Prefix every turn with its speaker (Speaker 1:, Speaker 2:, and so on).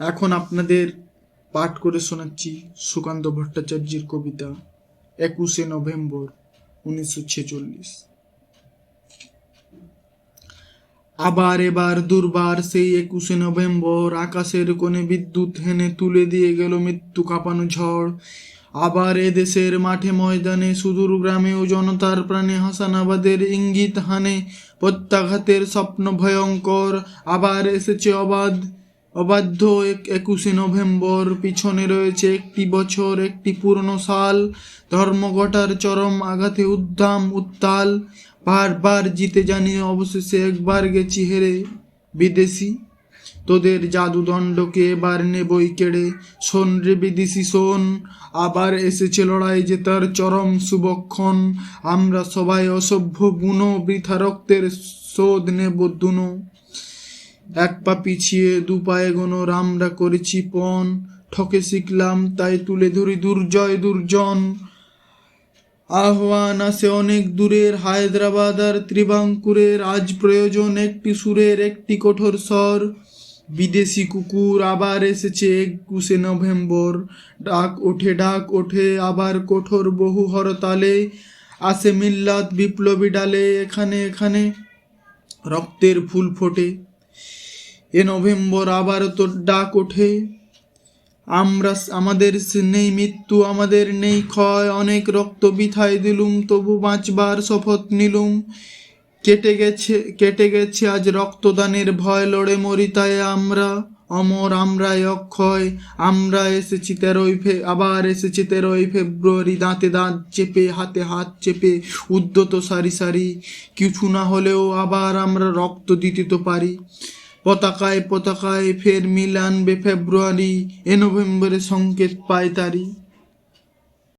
Speaker 1: এখন আপনাদের পাঠ করে শোনাচ্ছি সুকান্ত ভট্টাচার্যের কবিতা একুশে নভেম্বর উনিশশো ছেচল্লিশ। আবার এবার দুর্বার সেই একুশে নভেম্বর আকাশের কোণে বিদ্যুৎ হেনে তুলে দিয়ে গেল মৃত্যু কাঁপানো ঝড়। আবার এ দেশের মাঠে ময়দানে সুদূর গ্রামেও জনতার প্রাণে হাসানাবাদের ইঙ্গিত হানে প্রত্যাঘাতের স্বপ্ন ভয়ঙ্কর। আবার এসেছে অবাধ অবাধ্য এক- একুশে নভেম্বর, পিছনে রয়েছে একটি বছর, একটি পুরনো সাল। ধর্মঘটার চরম আঘাতে উদ্দাম, উত্তাল। বারবার জিতে জানিয়ে অবশেষে একবার গেছি হেরে বিদেশি। তোদের জাদুদণ্ডকে এবার নেবই কেড়ে। শোন রে বিদেশি, শোন। আবার এসেছে লড়াই জেতার চরম শুভক্ষণ আমরা সবাই অসভ্য বুনো বৃথা রক্তের শোধ নেব দুনো। এক পা পিছিয়ে, দু পায়ে গোনোর আমরা করেছি পণ। ঠকে শিখলাম, তাই তুলে ধরি দুর্জয় দুর্জন। আহ্বান আসে অনেক দূরের, হায়দ্রাবাদ আর ত্রিবাঙ্কুরের। আজ প্রয়োজন একটি সুরের, একটি কঠোর স্বর। বিদেশি কুকুর আবার এসেছে একুশে নভেম্বর। ডাক ওঠে ডাক ওঠে, আবার কঠোর বহু হরতালে। আসে মিল্লাত বিপ্লবী ডালে, এখানে এখানে রক্তের ফুল ফোটে। এ নভেম্বর আবার তোর ডাক ওঠে। আমরা আমাদের নেই মৃত্যু, আমাদের নেই ক্ষয়। অনেক রক্ত বিথায় দিলুম, তবু বাঁচবার শপথ নিলুম। কেটে গেছে কেটে গেছে আজ রক্তদানের ভয়। লড়ে মরি তাই আমরা, অমর আমরাই অক্ষয়। আমরা এসেছি তেরোই ফে, আবার এসেছি তেরোই ফেব্রুয়ারি। দাঁতে দাঁত চেপে, হাতে হাত চেপে উদ্যত সারি সারি। কিছু না হলেও আবার আমরা রক্ত দিতে তো পারি। পতাকায় পতাকায় ফের মিলানবে ফেব্রুয়ারি এ নভেম্বরে সংকেত পায় তারি